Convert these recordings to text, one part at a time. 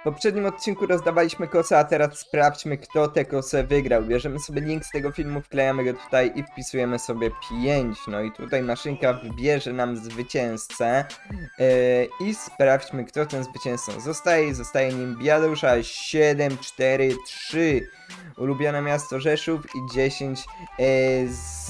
W poprzednim odcinku rozdawaliśmy kosę, a teraz sprawdźmy kto tę kosę wygrał. Bierzemy sobie link z tego filmu, wklejamy go tutaj i wpisujemy sobie 5. No i tutaj maszynka wybierze nam zwycięzcę yy, i sprawdźmy kto ten zwycięzcą zostaje. Zostaje nim Biadusza 7, 4, 3. Ulubione miasto Rzeszów i 10 e,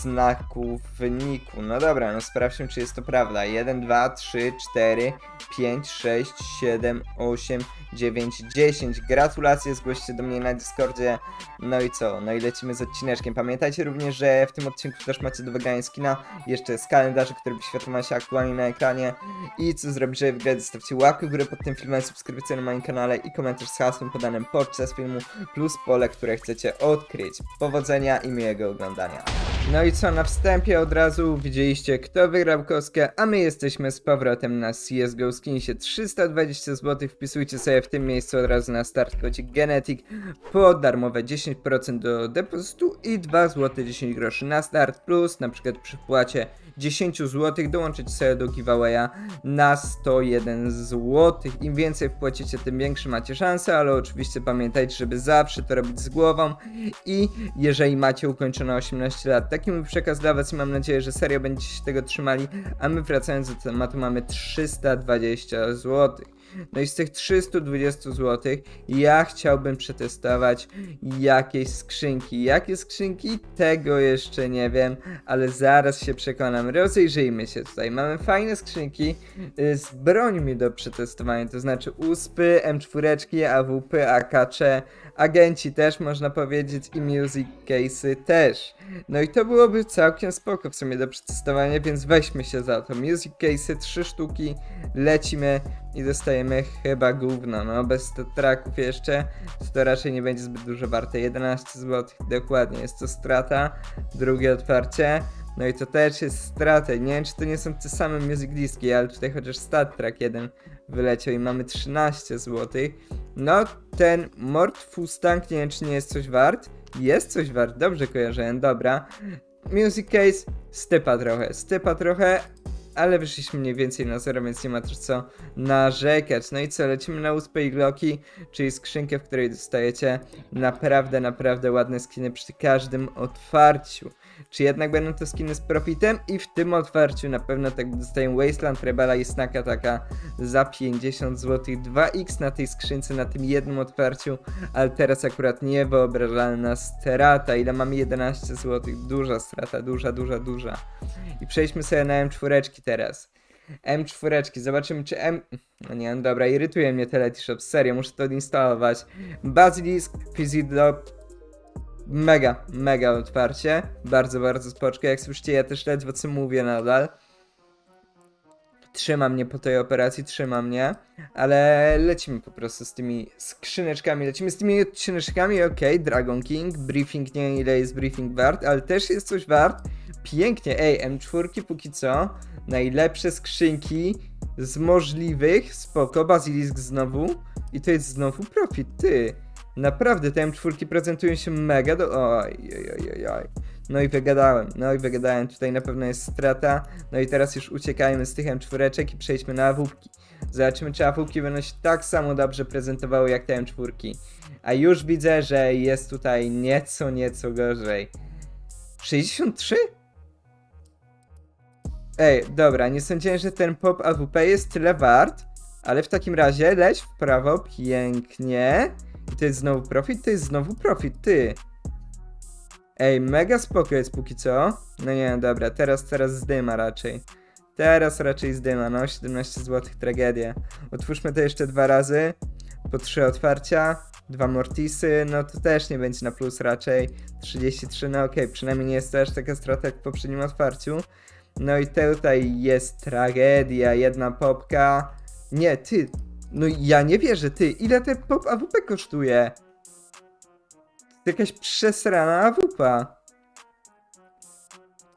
znaków wyniku. No dobra, no sprawdźmy czy jest to prawda. 1, 2, 3, 4, 5, 6, 7, 8, 9, 10. Gratulacje, zgłoście do mnie na Discordzie. No i co? No i lecimy z odcineczkiem. Pamiętajcie również, że w tym odcinku też macie do wygrania skina. Jeszcze z kalendarzy, który wyświetla się aktualnie na ekranie. I co zrobić, żeby wygrać? Zostawcie łapkę w górę pod tym filmem, subskrypcję na moim kanale i komentarz z hasłem podanym podczas filmu plus pole, które chcecie odkryć. Powodzenia i miłego oglądania. No i co, na wstępie od razu widzieliście kto wygrał kostkę, a my jesteśmy z powrotem na CSGO Skinsie 320 zł, wpisujcie sobie w tym miejscu od razu na start kodzik Genetic po darmowe 10% do depozytu i 2 zł 10 groszy na start. Plus na przykład przy wpłacie 10 zł dołączyć sobie do giveawaya na 101 zł. Im więcej wpłacicie, tym większe macie szanse, ale oczywiście pamiętajcie, żeby zawsze to robić z głową i jeżeli macie ukończone 18 lat, taki mój przekaz dla was i mam nadzieję, że serio będziecie się tego trzymali, a my wracając do tematu mamy 320 zł. No i z tych 320 zł ja chciałbym przetestować jakieś skrzynki. Jakie skrzynki? Tego jeszcze nie wiem, ale zaraz się przekonam. Rozejrzyjmy się tutaj. Mamy fajne skrzynki y, z brońmi do przetestowania, to znaczy USPy, M4, AWP, AKC, agenci też można powiedzieć i music case'y też. No i to byłoby całkiem spoko w sumie do przetestowania, więc weźmy się za to. Music case'y, trzy sztuki, lecimy i dostajemy chyba gówno, no bez traków jeszcze, to, to raczej nie będzie zbyt dużo warte. 11 zł, dokładnie, jest to strata. Drugie otwarcie. No i to też jest strata. Nie wiem, czy to nie są te same music diski, ale tutaj chociaż stat track jeden wyleciał i mamy 13 zł. No, ten Mort Fustang, nie wiem, czy nie jest coś wart. Jest coś wart, dobrze kojarzyłem, dobra. Music Case, stypa trochę, stypa trochę, ale wyszliśmy mniej więcej na zero, więc nie ma też co narzekać. No i co, lecimy na USP i czyli skrzynkę, w której dostajecie naprawdę, naprawdę ładne skiny przy każdym otwarciu. Czy jednak będą to skiny z profitem? I w tym otwarciu na pewno tak dostaję Wasteland, Rebela i Snaka taka za 50 zł. 2x na tej skrzynce, na tym jednym otwarciu, ale teraz akurat niewyobrażalna strata. Ile mamy? 11 zł. Duża strata, duża, duża, duża. I przejdźmy sobie na M4 teraz. M4, zobaczymy czy M... No nie, no dobra, irytuje mnie Teleshop, serio, muszę to odinstalować. Basilisk, Fizidop, mega, mega otwarcie, bardzo, bardzo spoczko, jak słyszycie ja też ledwo co mówię nadal. Trzyma mnie po tej operacji, trzyma mnie, ale lecimy po prostu z tymi skrzyneczkami, lecimy z tymi odcineczkami, okej, Dragon King, briefing, nie ile jest briefing wart, ale też jest coś wart, pięknie, ej, M4 póki co, najlepsze skrzynki z możliwych, spoko, Basilisk znowu. I to jest znowu profit, ty. Naprawdę, te M4 prezentują się mega do... Oj, oj, oj, oj. No i wygadałem, no i wygadałem, tutaj na pewno jest strata. No i teraz już uciekajmy z tych M4 i przejdźmy na awupki. Zobaczymy, czy awupki będą się tak samo dobrze prezentowały jak te M4. A już widzę, że jest tutaj nieco, nieco gorzej. 63? Ej, dobra, nie sądziłem, że ten pop AWP jest tyle wart, ale w takim razie leć w prawo, pięknie. To jest znowu profit, to jest znowu profit, ty. Ej, mega spoko jest póki co. No nie, dobra, teraz, teraz zdyma raczej. Teraz raczej zdyma, no 17 zł, tragedia. Otwórzmy to jeszcze dwa razy, po trzy otwarcia, dwa mortisy, no to też nie będzie na plus raczej. 33, no okej, przynajmniej nie jest to aż taka strata jak w poprzednim otwarciu. No i tutaj jest tragedia, jedna popka. Nie, ty, no ja nie wierzę, ty, ile ten pop AWP kosztuje? To jakaś przesrana AWP.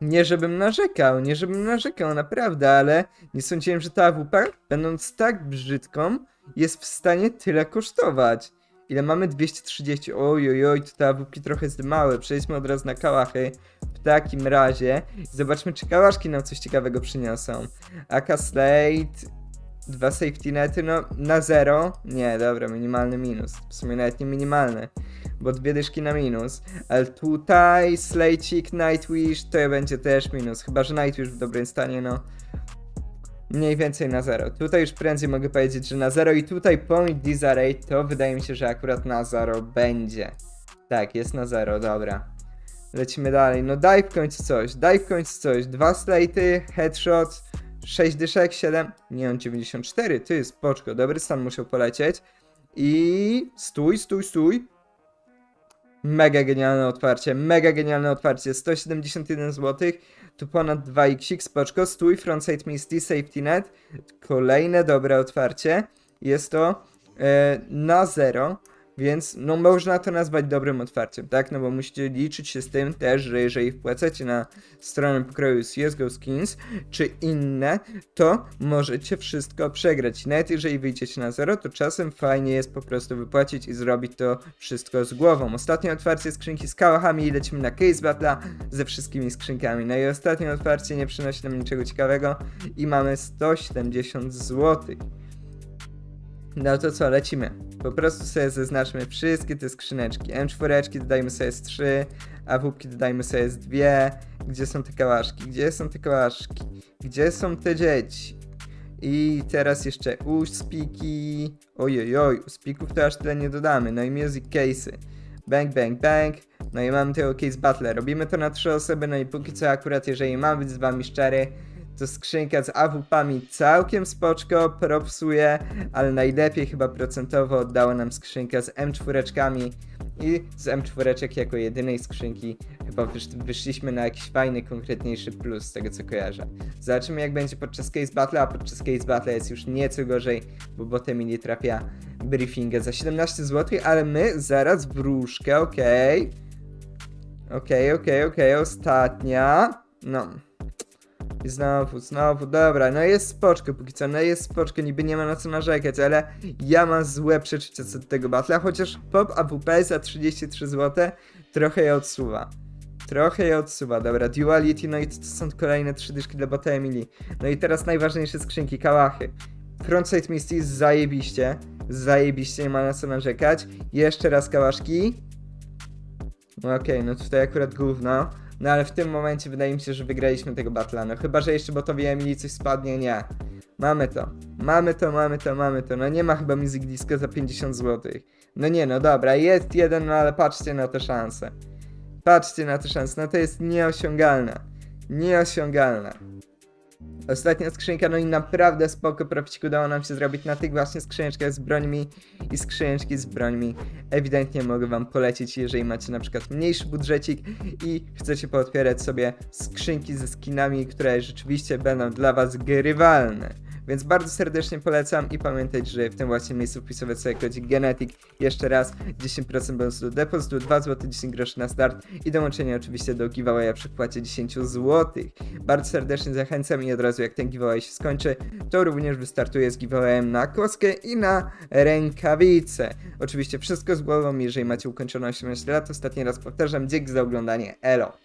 Nie żebym narzekał, nie żebym narzekał, naprawdę, ale nie sądziłem, że ta AWP, będąc tak brzydką, jest w stanie tyle kosztować. Ile mamy? 230. Oj, oj, oj, to te AWP trochę jest małe. Przejdźmy od razu na kałachy. W takim razie zobaczmy, czy kałaszki nam coś ciekawego przyniosą. AK Slate, Dwa safety nety, no na zero. Nie, dobra, minimalny minus. W sumie nawet nie minimalny, bo dwie dyszki na minus. Ale tutaj Slejcik, Nightwish to będzie też minus. Chyba, że Nightwish w dobrym stanie, no. Mniej więcej na zero. Tutaj już prędzej mogę powiedzieć, że na zero i tutaj point Disarray to wydaje mi się, że akurat na zero będzie. Tak, jest na zero, dobra. Lecimy dalej. No daj w końcu coś, daj w końcu coś. Dwa slajty, headshot, 6 dyszek, 7. Nie, on 94, ty, spoczko, dobry stan musiał polecieć. I stój, stój, stój. Mega genialne otwarcie, mega genialne otwarcie. 171 zł, tu ponad 2 x spoczko. Stój, frontside misty, safety net. Kolejne dobre otwarcie. Jest to e, na zero. Więc no można to nazwać dobrym otwarciem, tak? No bo musicie liczyć się z tym też, że jeżeli wpłacacie na stronę pokroju CSGO Skins czy inne, to możecie wszystko przegrać. Nawet jeżeli wyjdziecie na zero, to czasem fajnie jest po prostu wypłacić i zrobić to wszystko z głową. Ostatnie otwarcie skrzynki z kałachami i lecimy na Case Battle ze wszystkimi skrzynkami. No i ostatnie otwarcie nie przynosi nam niczego ciekawego i mamy 170 złotych. No to co, lecimy. Po prostu sobie zaznaczmy wszystkie te skrzyneczki. M4 dodajmy sobie z 3, a WP dodajmy sobie z 2. Gdzie są te kałaszki? Gdzie są te kałaszki? Gdzie są te dzieci? I teraz jeszcze uspiki. Ojojoj, uspików to aż tyle nie dodamy. No i music case'y. Bang, bang, bang. No i mamy tego case battle. Robimy to na trzy osoby, no i póki co akurat, jeżeli mam być z wami szczery, to skrzynka z AWP-ami całkiem spoczko, propsuje, ale najlepiej chyba procentowo oddała nam skrzynka z M4 i z M4 jako jedynej skrzynki chyba wysz wyszliśmy na jakiś fajny, konkretniejszy plus z tego co kojarzę. Zobaczymy jak będzie podczas Case Battle, a podczas Case Battle jest już nieco gorzej, bo potem mi nie trafia briefingę za 17 zł, ale my zaraz wróżkę, okej. Okej, okej, okej, ostatnia. No. I znowu, znowu, dobra, no jest spoczko póki co, no jest spoczko, niby nie ma na co narzekać, ale ja mam złe przeczucie co do tego batla, chociaż pop AWP za 33 zł trochę je odsuwa. Trochę je odsuwa, dobra, duality, no i to są kolejne trzy dyszki dla bota Emily. No i teraz najważniejsze skrzynki, kałachy. Frontside Misty zajebiście, zajebiście, nie ma na co narzekać. Jeszcze raz kałaszki. No Okej, no tutaj akurat gówno. No ale w tym momencie wydaje mi się, że wygraliśmy tego battla. No chyba, że jeszcze botowi Emily coś spadnie, nie. Mamy to. Mamy to, mamy to, mamy to. No nie ma chyba Music Disco za 50 zł. No nie, no dobra, jest jeden, no ale patrzcie na te szanse. Patrzcie na te szanse, no to jest nieosiągalne. Nieosiągalne. Ostatnia skrzynka, no i naprawdę spoko proficik udało nam się zrobić na tych właśnie skrzyneczkach z brońmi i skrzyneczki z brońmi. Ewidentnie mogę wam polecić, jeżeli macie na przykład mniejszy budżecik i chcecie pootwierać sobie skrzynki ze skinami, które rzeczywiście będą dla was grywalne. Więc bardzo serdecznie polecam i pamiętajcie, że w tym właśnie miejscu wpisować sobie kodzik Genetic jeszcze raz 10% bonusu do depozytu, 2 zł 10 groszy na start i dołączenie oczywiście do giveawaya przy wpłacie 10 zł. Bardzo serdecznie zachęcam i od razu jak ten giveaway się skończy, to również wystartuję z giveawayem na kostkę i na rękawice. Oczywiście wszystko z głową, jeżeli macie ukończone 18 lat, ostatni raz powtarzam, dzięki za oglądanie, elo!